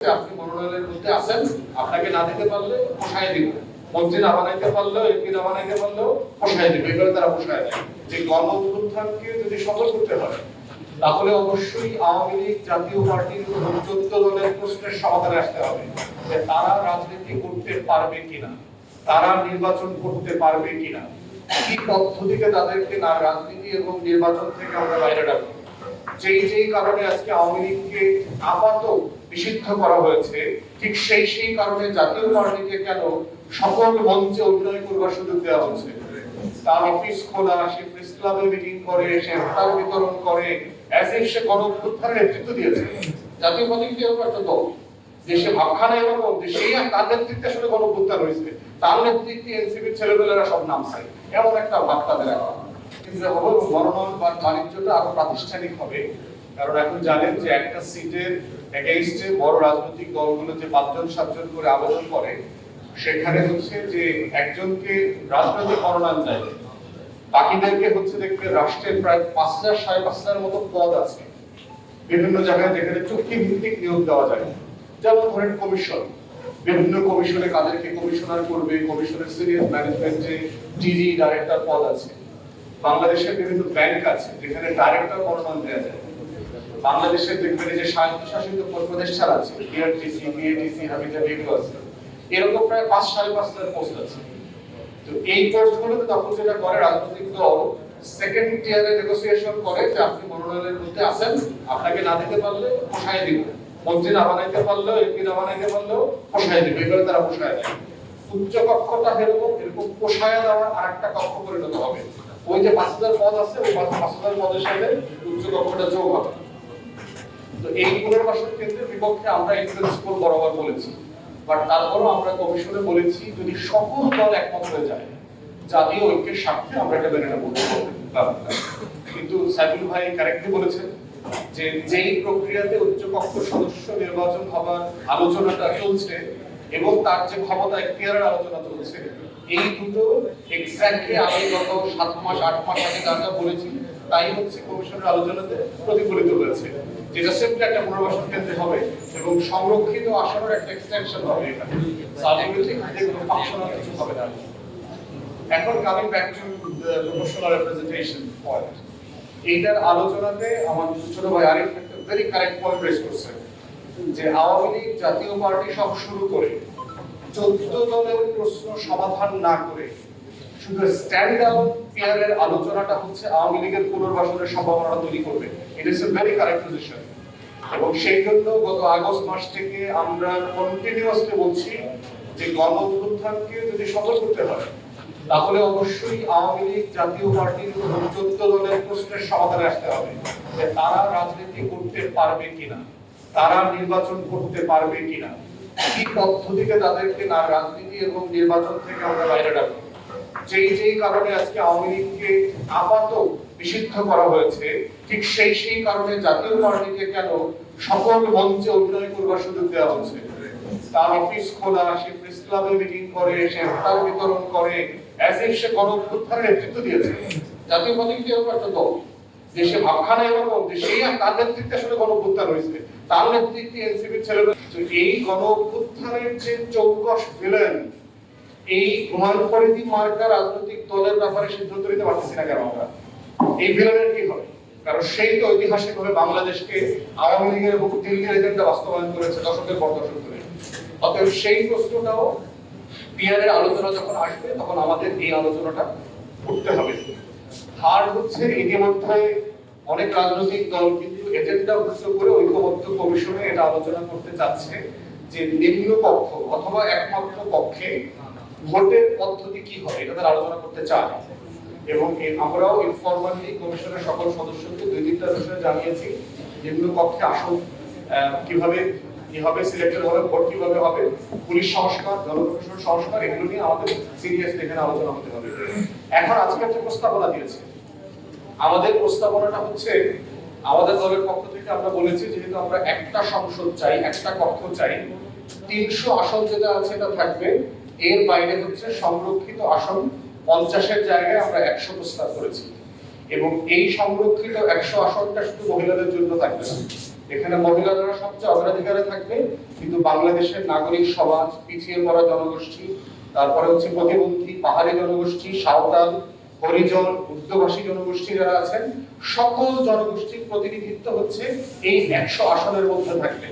আপনি মনোনয়নের মধ্যে আছেন, আপনাকে না দিতে পারলে পোষায় দিব। মন্ত্রী না বানাইতে পারলেও এমপি না বানাইতে পারলেও পোষায় এবারে তারা পোষায় যে গণ যদি সফল করতে হয়, তাহলে অবশ্যই আওয়ামী লীগ জাতীয় পার্টির দলের প্রশ্নের সমাধানে আসতে হবে যে তারা রাজনীতি করতে পারবে কিনা, তারা নির্বাচন করতে পারবে কিনা, কি তাদেরকে না রাজনীতি এবং নির্বাচন থেকে আমরা বাইরে রাখব যেই যেই কারণে আজকে আওয়ামী লীগকে আপাতত নিষিদ্ধ করা হয়েছে, ঠিক সেই সেই কারণে জাতীয় পার্টিকে কেন সকল মঞ্চে অভিনয় করবার সুযোগ দেওয়া হচ্ছে? তার অফিস খোলা, সে প্রেস ক্লাবে মিটিং করে, সে ইফতার বিতরণ করে সে নেতৃত্ব দিয়েছে। জাতীয় এরকম একটা দল? দেশে ভাবখানা এরকম, যে সেই তার নেতৃত্বে আসলে হয়েছে। তার নেতৃত্বে এনসিপির ছেলেপেলেরা সব নামছে। এমন একটা বা বাণিজ্যটা আরও প্রাতিষ্ঠানিক হবে। কারণ এখন জানেন যে একটা সিটের এগেইনস্টে বড় রাজনৈতিক দলগুলো যে পাঁচজন, সাতজন করে আবেদন করে, সেখানে হচ্ছে যে একজনকে রাজনৈতিক মনোনয়ন দেয়। বাকিদেরকে হচ্ছে দেখবে রাষ্ট্রের প্রায় পাঁচ হাজার, সাড়ে পাঁচ হাজার মতো পদ আছে। বিভিন্ন জায়গায় যেখানে চুক্তি ভিত্তিক নিয়োগ দেওয়া যায়। যেমন ধরেন কমিশন। বিভিন্ন কমিশনে কাদেরকে কমিশনার করবে, কমিশনের সিনিয়র ম্যানেজমেন্টে ডিজি, ডাইরেক্টর পদ আছে। বাংলাদেশের বিভিন্ন ব্যাংক আছে যেখানে ডাইরেক্টর মনোনয়ন দেওয়া যায়। বাংলাদেশের দেখবেন যে স্বায়ত্তশাসিত প্রদেশ আছে বিআরটিসি বিএটিসি হাবিজা এগুলো এরকম প্রায় পাঁচ, সাড়ে পাঁচ হাজার পোস্ট আছে। তো এই পোস্টগুলোতে তখন যেটা করে রাজনৈতিক দল সেকেন্ড টিয়ারে নেগোসিয়েশন করে যে আপনি মনোনয়নের মধ্যে আছেন, আপনাকে না দিতে পারলে পোষায় দিব মন্ত্রী না বানাইতে পারলেও এমপি না বানাইতে পারলেও পোষায় দিবে এবারে তারা পোষায় দেয়। উচ্চ কক্ষটা এরকম এরকম পোষায় দেওয়া আর একটা কক্ষ পরিণত হবে। ওই যে পাঁচ হাজার পদ আছে, ওই পাঁচ হাজার পদের সাথে উচ্চ কক্ষটা যোগ হবে। তো এই পুনর্বাসন কেন্দ্রের বিপক্ষে আমরা বরাবর বলেছি বাট তারপরও আমরা কমিশনে বলেছি, যদি সকল দল একমত হয়ে যায়, জাতীয় ঐক্যের স্বার্থে আমরা এটা মেনে নেব। কিন্তু সাইফুল ভাই কারেক্টলি বলেছেন যে যেই প্রক্রিয়াতে উচ্চকক্ষ সদস্য নির্বাচন হবার আলোচনাটা চলছে এবং তার যে ক্ষমতা এখতিয়ারের আলোচনা চলছে, এই দুটো এক্স্যাক্টলি আমি গত সাত মাস, আট মাস আগে যা যা বলেছি, তাই হচ্ছে কমিশনের আলোচনাতে প্রতিফলিত হয়েছে যেটা সিম্পলি একটা পুনর্বাসন কেন্দ্রে হবে এবং সংরক্ষিত আসনের একটা এক্সটেনশন হবে এখানে সার্টিফিকেট যে কোনো ফাংশনাল কিছু হবে না। এখন coming back to professional representation point এইটার আলোচনাতে আমার ছোট ভাই আরিফ একটা ভেরি কারেক্ট পয়েন্ট রেজ করছে, যে আওয়ামী লীগ জাতীয় পার্টি সব শুরু করে চোদ্দ দলের প্রশ্ন সমাধান না করে শুধু স্ট্যান্ড আউট পেয়ারের আলোচনাটা হচ্ছে আওয়ামী লীগের পুনর্বাসনের সম্ভাবনা তৈরি করবে। It is a very correct position এবং সেই জন্য গত আগস্ট মাস থেকে আমরা কন্টিনিউয়াসলি বলছি যে গণ যদি সফল করতে হয়, তাহলে অবশ্যই আওয়ামী লীগ জাতীয় পার্টির চোদ্দ দলের প্রশ্নের সমাধানে আসতে হবে যে তারা রাজনীতি করতে পারবে কিনা, তারা নির্বাচন করতে পারবে কিনা, কি পদ্ধতিতে তাদেরকে না রাজনীতি এবং নির্বাচন থেকে আমরা বাইরে রাখব যেই যেই কারণে আজকে আওয়ামী লীগকে আপাতত নিষিদ্ধ করা হয়েছে, ঠিক সেই সেই কারণে জাতীয় পার্টিকে কেন সকল মঞ্চে অভিনয় করবার সুযোগ দেওয়া হচ্ছে? তার অফিস খোলা, সে প্রেস ক্লাবে মিটিং করে, সে বিতরণ করে সে নেতৃত্ব দিয়েছে। জাতীয় এরকম একটা দল? দেশে ভাবখানা এরকম, যে সেই তার নেতৃত্বে আসলে হয়েছে। তার নেতৃত্বে এনসিপির ছেলেরা এই গণ অভ্যুত্থানের যে চৌকস ভিলেন এই হুমায়ুন ফরিদি মার্কা রাজনৈতিক দলের ব্যাপারে সিদ্ধান্ত নিতে পারতেছি না কেন আমরা? এই কি হবে? কারণ সেই তো ঐতিহাসিক ভাবে বাংলাদেশকে আওয়ামী লীগের এবং দিল্লির এজেন্ডা বাস্তবায়ন করেছে দশকের পর দশক ধরে। অতএব সেই প্রশ্নটাও পিয়ারের আলোচনা যখন আসবে, তখন আমাদের এই আলোচনাটা হবে। আর হচ্ছে ইতিমধ্যে অনেক রাজনৈতিক দল, কিন্তু এজেন্ডা করে ঐক্যবদ্ধ কমিশনে এটা আলোচনা করতে চাচ্ছে যে নিম্ন কক্ষ অথবা একমাত্র কক্ষে ভোটের পদ্ধতি কি হবে এটা তারা আলোচনা করতে চায়। এবং আমরাও ইনফরমালি কমিশনের সকল সদস্যকে দুই তিনটা বিষয়ে জানিয়েছি নিম্ন কক্ষে আহ, কীভাবে সিলেক্টেড হবে ভোট কীভাবে হবে পুলিশ সংস্কার জনপ্রশাসন সংস্কার এগুলো নিয়ে আমাদের এখানে আলোচনা হতে হবে। এখন আজকের যে প্রস্তাবনা দিয়েছে। আমাদের প্রস্তাবনাটা হচ্ছে আমাদের দলের পক্ষ থেকে আমরা বলেছি যেহেতু আমরা একটা সংসদ চাই একটা কক্ষ চাই তিনশো আসন যেটা আছে এটা থাকবে এর বাইরে হচ্ছে সংরক্ষিত আসন পঞ্চাশের জায়গায় আমরা একশো প্রস্তাব করেছি। এবং এই সংরক্ষিত একশো আসনটা শুধু মহিলাদের জন্য থাকবে না। এখানে মহিলারা সবচেয়ে অগ্রাধিকারে থাকবে, কিন্তু বাংলাদেশের নাগরিক সমাজ, পিছিয়ে পড়া জনগোষ্ঠী, তারপরে হচ্ছে প্রতিবন্ধী, পাহাড়ি জনগোষ্ঠী, সাঁওতাল, হরিজন উদ্যোগবাসী জনগোষ্ঠী যারা আছেন, সকল জনগোষ্ঠীর প্রতিনিধিত্ব হচ্ছে এই একশো আসনের মধ্যে থাকবে।